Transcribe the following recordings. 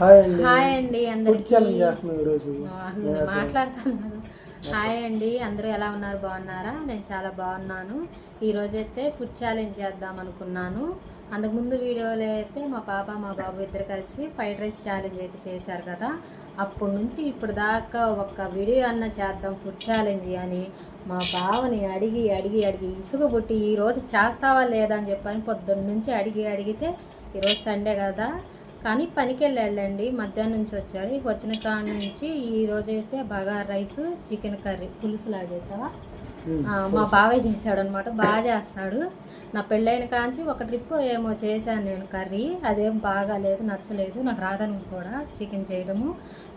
Hi అండి. మాట్లాడతాను. Hi అండి అందరూ ఎలా ఉన్నారు? బాగున్నారా? నేను చాలా బాగున్నాను. ఈ రోజైతే ఫుడ్ ఛాలెంజ్ చేద్దాం అనుకున్నాను. అంతకుముందు వీడియోలో అయితే మా పాప మా బాబు ఇద్దరు కలిసి ఫ్రైడ్ రైస్ ఛాలెంజ్ అయితే చేశారు కదా. అప్పటి నుంచి ఇప్పుడు దాకా ఒక్క వీడియో అన్న చేద్దాం ఫుడ్ ఛాలెంజ్ అని మా బావని అడిగి అడిగి అడిగి ఇసుక పుట్టి ఈరోజు చేస్తావా లేదా అని చెప్పని పొద్దున్న నుంచి అడిగి అడిగితే ఈరోజు సండే కదా. కానీ పనికి వెళ్ళాడండి మధ్యాహ్నం నుంచి వచ్చాడు. ఇక వచ్చిన కాడ నుంచి ఈ రోజు అయితే బాగా రైస్ చికెన్ కర్రీ పులుసులా చేసావా ఆ, మా బావే చేశాడు అనమాట బాగా చేస్తాడు. నా పెళ్ళైన కాంచి ఒక ట్రిప్ ఏమో చేశాను నేను కర్రీ అదేం బాగాలేదు నచ్చలేదు నాకు రాదని కూడా చికెన్ చేయడము.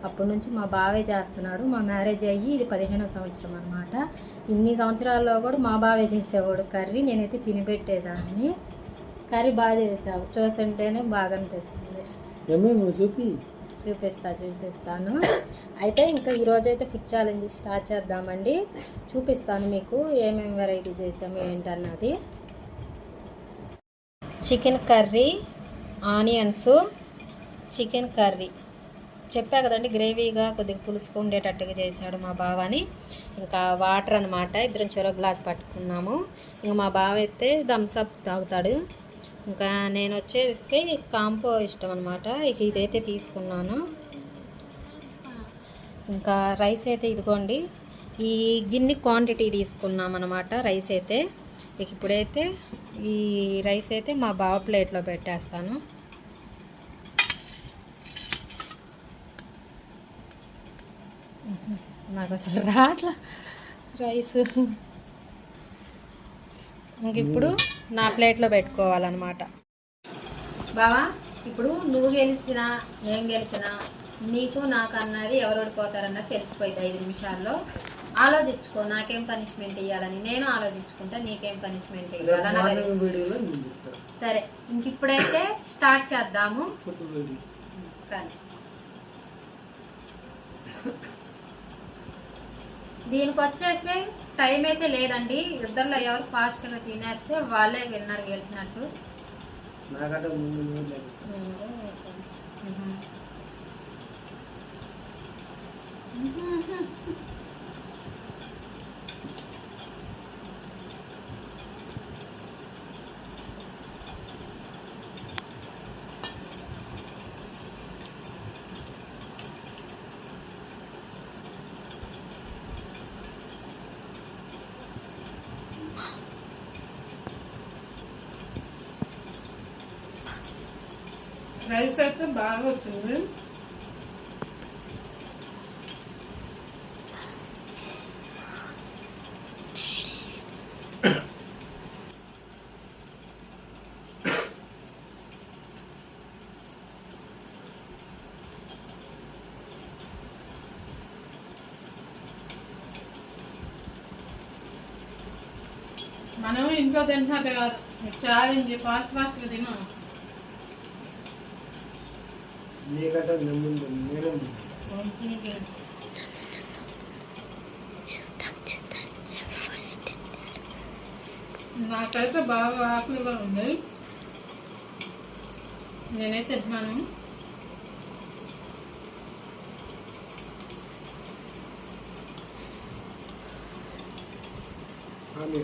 అప్పటి నుంచి మా బావే చేస్తున్నాడు మా మ్యారేజ్ అయ్యి ఇది పదిహేనో సంవత్సరం అనమాట ఇన్ని సంవత్సరాల్లో కూడా మా బావే చేసేవాడు కర్రీ నేనైతే తినిపెట్టేదాన్ని. కర్రీ బాగా చేసావు చూస్తుంటేనే బాగా అనిపిస్తుంది. చూపి. చూపిస్తా చూపిస్తాను అయితే ఇంకా ఈరోజు అయితే ఫుడ్ ఛాలెంజ్ స్టార్ట్ చేద్దామండి. చూపిస్తాను మీకు ఏమేమి వెరైటీ చేసాము ఏంటన్నది. Chicken curry onions chicken curry చెప్పా కదండి గ్రేవీగా కొద్దిగా పులుసుకు ఉండేటట్టుగా చేశాడు మా బావని. ఇంకా వాటర్ అనమాట ఇద్దరం చొరవ గ్లాస్ పట్టుకున్నాము. ఇంకా మా బావ అయితే థమ్స్అప్ తాగుతాడు. ఇంకా నేను వచ్చేసి కాంపో ఇష్టం అనమాట ఇదైతే తీసుకున్నాను. ఇంకా రైస్ అయితే ఇదిగోండి. ఈ గిన్నె క్వాంటిటీ తీసుకున్నాం అనమాట రైస్ అయితే. ఇక ఇప్పుడైతే ఈ రైస్ అయితే మా బావ ప్లేట్లో పెట్టేస్తాను. నాకు అసలు రాట్లా రైస్. ఇంక ఇప్పుడు నా ప్లేట్లో పెట్టుకోవాలన్నమాట. బావా ఇప్పుడు నువ్వు గెలిచినా నేను గెలిచినా నీకు నాకు అన్నది ఎవరు ఓడిపోతారన్నది తెలిసిపోయింది ఐదు నిమిషాల్లో. ఆలోచించుకో నాకేం పనిష్మెంట్ ఇవ్వాలని నేను ఆలోచించుకుంటా నీకేం పనిష్మెంట్ ఇవ్వాలని సరే ఇంక ఇప్పుడైతే స్టార్ట్ చేద్దాము. కానీ దీనికి వచ్చేసి టైం అయితే లేదండి. ఇద్దరిలో ఎవరు ఫాస్ట్గా తినేస్తే వాళ్ళే విన్నర్ గెలిచినట్టు. నాకంటే రైస్ అయితే బాగా వచ్చింది మనం ఇంట్లో తింటున్నట్టు కాదు ఛాలెంజ్ ఫాస్ట్ ఫాస్ట్గా తిను నీకంటే నేను ముందు నేనే ముందు నాకైతే బాగా ఆకలిగా ఉంది. నేనైతే తింటున్నాను ఆమె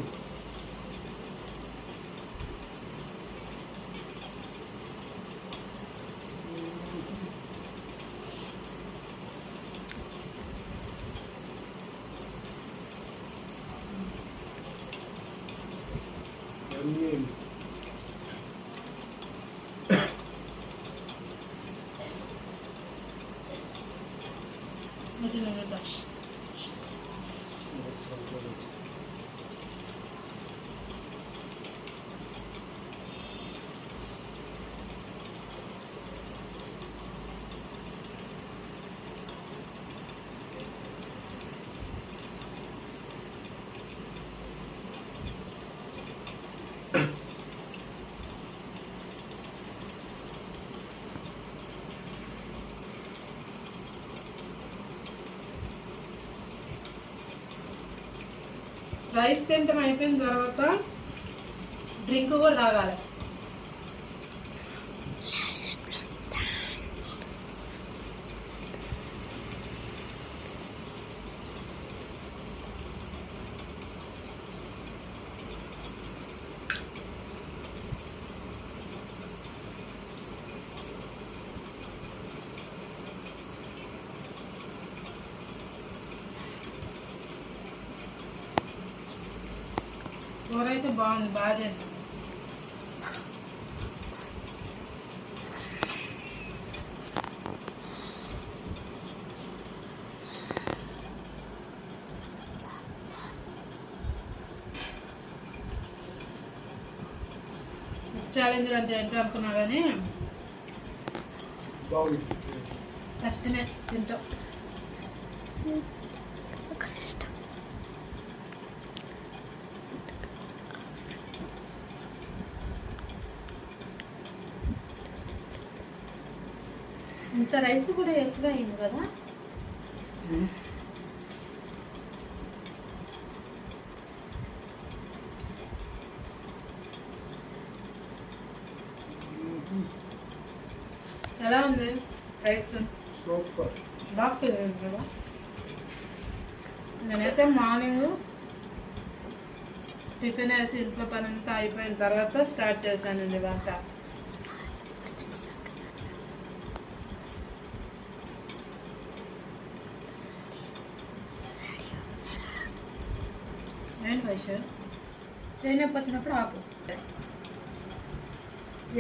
అన్నీ ఇది రైస్ తింటాం అయిపోయిన తర్వాత డ్రింక్ కూడా తాగాలి కూర అయితే బాగుంది బాగా చేసి ఛాలెంజ్ అంటే ఏంటో అనుకున్నా కానీ కష్టమే తింటాం. ఇంత రైస్ కూడా ఎక్కువ అయింది కదా? ఎలా ఉంది రైస్? సూపర్. బాగుంది కదా? నేనైతే మార్నింగ్ టిఫిన్ వేసి ఇంట్లో పని అంతా అయిపోయిన తర్వాత స్టార్ట్ చేశానండి వంట. వైశ్య చేయనొప్పి వచ్చినప్పుడు ఆపు.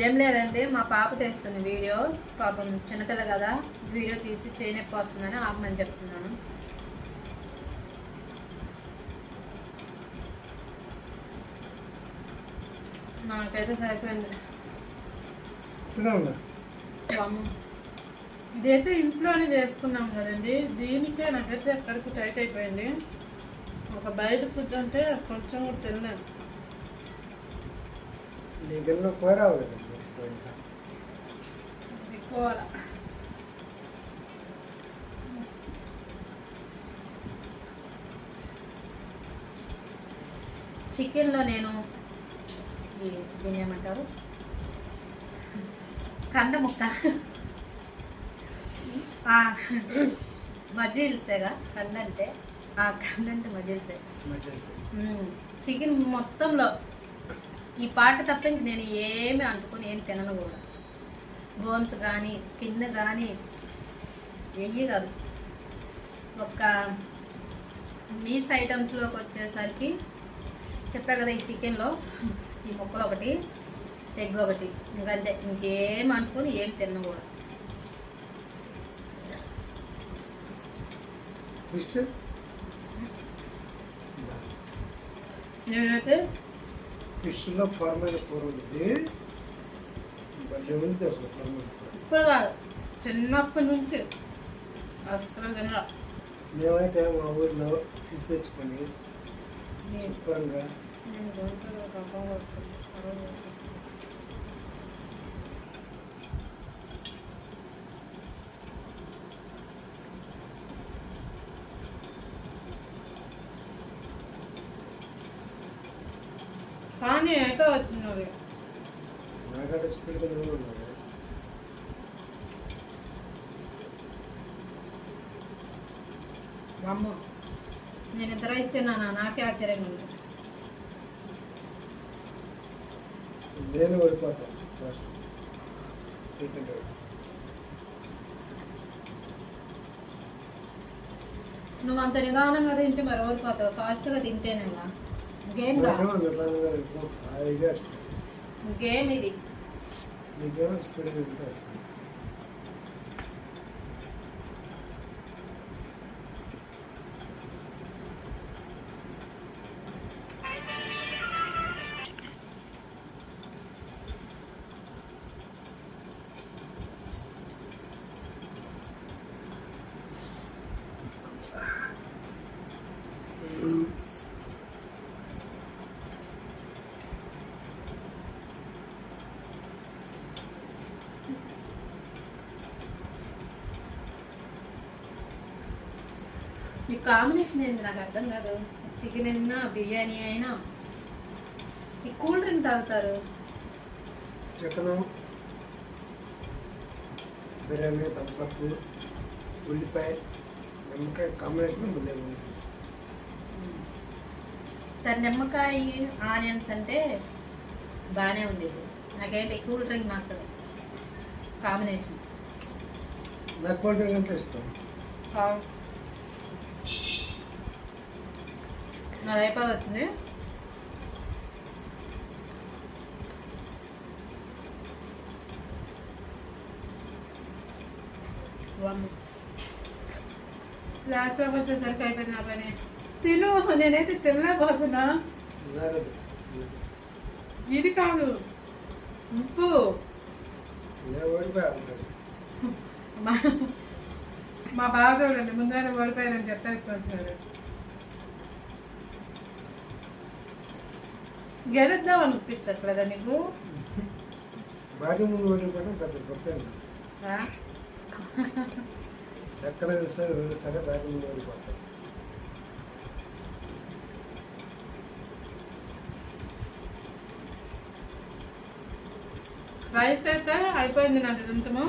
ఏం లేదండి మా పాప తెస్తుంది వీడియో. పాపం చిన్నపిల్ల కదా వీడియో తీసి చేయనొప్పి వస్తుందని ఆపమని చెప్తున్నాను. నాకైతే సరిపోయింది. ఇదైతే ఇంట్లోనే చేసుకున్నాం కదండి దీనికే నాకైతే ఎక్కడికి టైట్ అయిపోయింది. ఒక బయట ఫుడ్ అంటే కొంచెం కూడా తినలేము ఎక్కువ చికెన్లో నేను దీన్ని ఏమంటారు? కండ ముక్క ఆ, మజిల్సేగా కండ అంటే ఆ కండ అంటే. చికెన్ మొత్తంలో ఈ పాట తప్ప ఇంక నేను ఏమి అంటుకొని ఏం తినను కూడా. బోన్స్ కానీ స్కిన్ కానీ వెయ్యి కాదు. ఒక మీస్ ఐటమ్స్లోకి వచ్చేసరికి చెప్పా కదా ఈ చికెన్లో ఈ ముక్కలు ఒకటి ఎగ్ ఒకటి ఇంకంతే ఇంకేం అనుకుని ఏం తిన్న కూడా. నేనైతే ఫిష్లో కూర ఉంది భలే ఉంది అసలు ఫార్మైన కూర ఇప్పుడు కాదు చిన్నప్పటి నుంచి అస్సలు తినరా మేమైతే మా ఊర్లో ఫిష్ తెచ్చుకొని శుభ్రంగా నేను గొంతులో. కానీ ఏటో ఉన్నావు అమ్మ నేను ఎంత రైస్ తిన్నానా? నాకే ఆశ్చర్యంగా ఉంది. నేను ఓడిపోతాను ఫస్ట్. టిఫిన్ నువ్వు అంత నిదానంగా తింటే మరి ఓడిపోతావు. ఫాస్ట్గా తింటేనేగా గేమ్ గేమ్ ఇది. నీ కాంబినేషన్ ఏంది? నాకు అర్థం కాదు. చికెన్ అయినా బిర్యానీ అయినా ఈ కూల్ డ్రింక్ తాగుతారు. చికెను బిర్యానీ తప్పప్పు ఉల్లిపాయ నిమ్మకాయ కాంబినేషన్ సరే నిమ్మకాయ ఆనియన్స్ అంటే బాగానే ఉండేది. నాకేంటి కూల్ డ్రింక్ నచ్చదు. కాంబినేషన్ నాకు కోల్డ్ డ్రింక్ అంటే ఇష్టం. అది అయిపోయి వచ్చింది. లాస్ట్లోకి వచ్చేసరికి అయిపోయింది నా పని. తిను నేనైతే తినలేకపోతున్నా ఇది కాదు. ఉప్పు. మా బాగా చూడండి ముందే ఓడిపోయానని చెప్పేసుకుంటున్నారు గెలుద్దాం అనిపించట్లేదా నీకు? భార్య ముందు ఓడిపోవడం పెద్ద గొప్ప? ఎక్కడ సరే సరే భార్య ముందు ఓడిపోతాం రైస్ అయితే అయిపోయింది నాకు తింటాము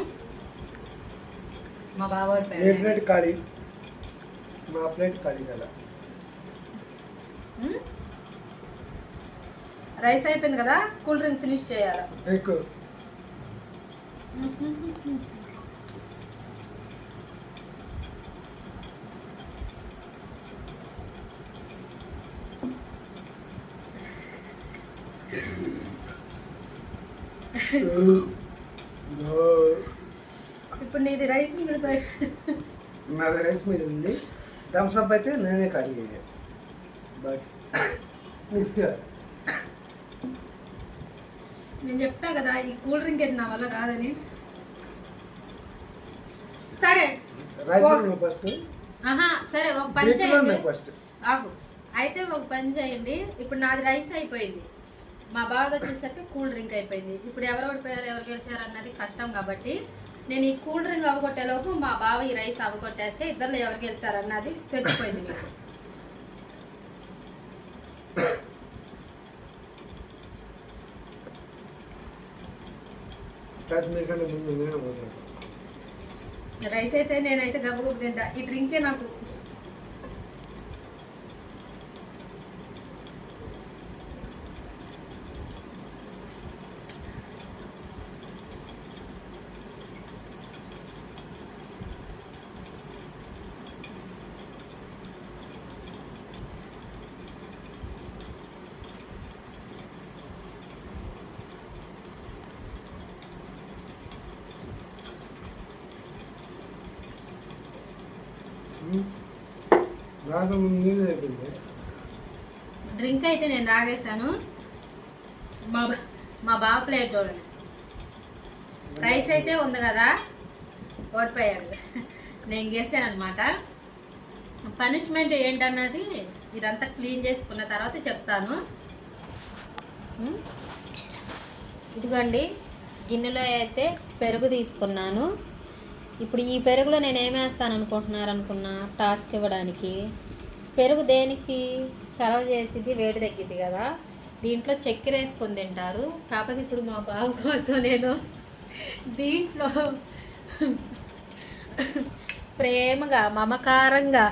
మా ఓడిపోయాడు ప్లేట్ ఖాళీ. మా ప్లేట్ ఖాళీ కదా. రైస్ అయిపోయింది కదా కూల్ డ్రింక్ ఫినిష్ చేయాలి? ఇప్పుడు నీది రైస్ మిగిలిపోయి నాది రైస్ మీద ఉంది. థమ్స్ అప్ అయితే నేనే కట్ చేసాను బట్ నేను చెప్పా కదా ఈ కూల్ డ్రింక్ అయితే నా వల్ల కాదని. సరే ఆహా సరే ఒక పని చేయండి. ఆగు. అయితే ఒక పని చేయండి. ఇప్పుడు నాది రైస్ అయిపోయింది. మా బాధ వచ్చేసరికి కూల్ డ్రింక్ అయిపోయింది. ఇప్పుడు ఎవరు ఓడిపోయారు ఎవరు గెలిచారు అన్నది కష్టం కాబట్టి నేను ఈ కూల్ డ్రింక్ అవగొట్టే లోపు మా బావ ఈ రైస్ అవగొట్టేస్తే ఇద్దరు ఎవరు గెలిచారు అన్నది తెలిసిపోయింది మీకు పది మినిట్ల ముందు నేను పోతాను రైస్ అయితే నేనైతే గబగబు తింటా. ఈ డ్రింకే నాకు డ్రింక్ అయితే నేను తాగేశాను. మా బా- మా బావ ప్లేట్ చూడండి. రైస్ అయితే ఉంది కదా? ఓడిపోయాడు. నేను గెలిచాను అనమాట పనిష్మెంట్ ఏంటన్నది ఇదంతా క్లీన్ చేసుకున్న తర్వాత చెప్తాను. ఇదిగోండి గిన్నెలో అయితే పెరుగు తీసుకున్నాను. ఇప్పుడు ఈ పెరుగులో నేను ఏమేస్తాను అనుకుంటున్నారు అనుకున్నా? టాస్క్ ఇవ్వడానికి. పెరుగు దేనికి? చలవ చేసిద్ది వేడి తగ్గిద్ది కదా. దీంట్లో చక్కెర వేసుకొని తింటారు. కాకపోతే ఇప్పుడు మా బాబు కోసం నేను దీంట్లో ప్రేమగా మమకారంగా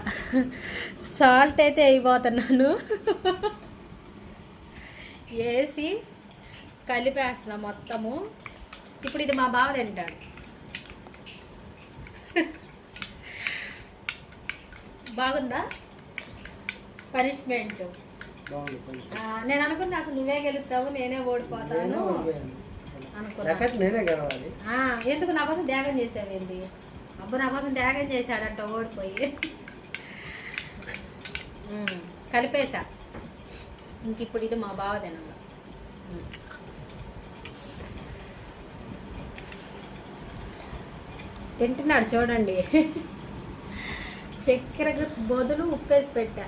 సాల్ట్ అయితే అయిపోతున్నాను. వేసి కలిపేస్తున్నా మొత్తము. ఇప్పుడు ఇది మా బావ తింటాడు. బాగుందా? పనిష్మెంట్ నేను అనుకున్నా అసలు నువ్వే గెలుస్తావు నేనే ఓడిపోతాను ఎందుకు నా కోసం త్యాగం చేసావేంటి? అబ్బు నా కోసం త్యాగం చేశాడంట ఓడిపోయి. కలిపేశా. ఇంక ఇప్పుడు ఇది మా బావ తినాలి తింటున్నాడు చూడండి. చక్కెరకు బదులు ఉప్పేసి పెట్టా.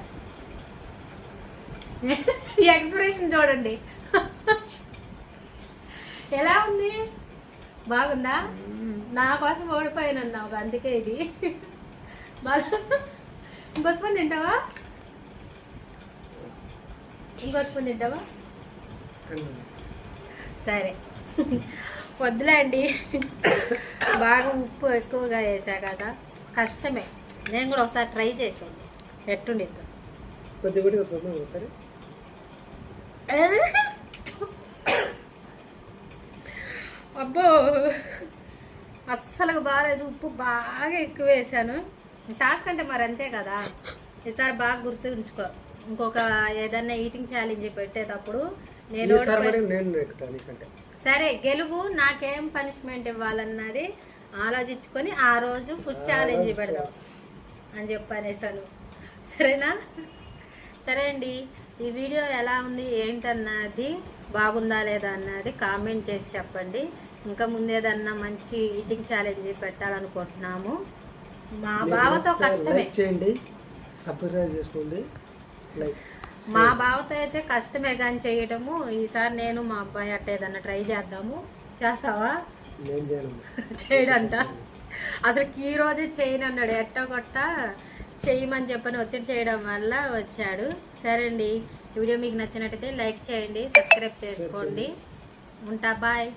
ఎక్స్ప్రెషన్ చూడండి. ఎలా ఉంది? బాగుందా? నా కోసం ఓడిపోయానన్నావు అందుకే ఇది. బాగా ఇంకో స్పూన్ తింటావా? ఇంకో స్పూన్ తింటావా? సరే. వద్దులే అండి బాగా ఉప్పు ఎక్కువగా వేసా కదా. కష్టమే. నేను కూడా ఒకసారి ట్రై చేశాను. ఎట్టుండిద్దాం. కొద్ది ఒకసారి. అబ్బో! అస్సలు బాగాలేదు ఉప్పు బాగా ఎక్కువ వేసాను. టాస్క్ అంటే మరి అంతే కదా. ఈసారి బాగా గుర్తుంచుకో ఇంకొక ఏదన్నా ఈటింగ్ ఛాలెంజ్ పెట్టేటప్పుడు నేను సరే గెలువు నాకేం పనిష్మెంట్ ఇవ్వాలన్నది ఆలోచించుకొని ఆ రోజు ఫుడ్ ఛాలెంజ్ పెడదాం అని చెప్పి అనేసాను సరేనా? సరే అండి ఈ వీడియో ఎలా ఉంది ఏంటన్నది బాగుందా లేదా అన్నది కామెంట్ చేసి చెప్పండి. ఇంకా ముందు ఏదన్నా మంచి ఈటింగ్ ఛాలెంజ్ పెట్టాలనుకుంటున్నాము. మా బావతో కష్టమే. చేయండి సబ్స్క్రైబ్ చేసుకోండి లైక్ మా బావతో అయితే కష్టమే కానీ చేయటము ఈసారి నేను మా అబ్బాయి అట్ట ఏదన్నా ట్రై చేద్దాము. చేస్తావా? చేయడంట. అసలు ఈ రోజే చేయను అన్నాడు. ఎట్ట కొట్ట చేయమని చెప్పని ఒత్తిడి చేయడం వల్ల వచ్చాడు. సరే అండి వీడియో మీకు నచ్చినట్టయితే లైక్ చేయండి సబ్స్క్రైబ్ చేసుకోండి. ఉంటా బాయ్.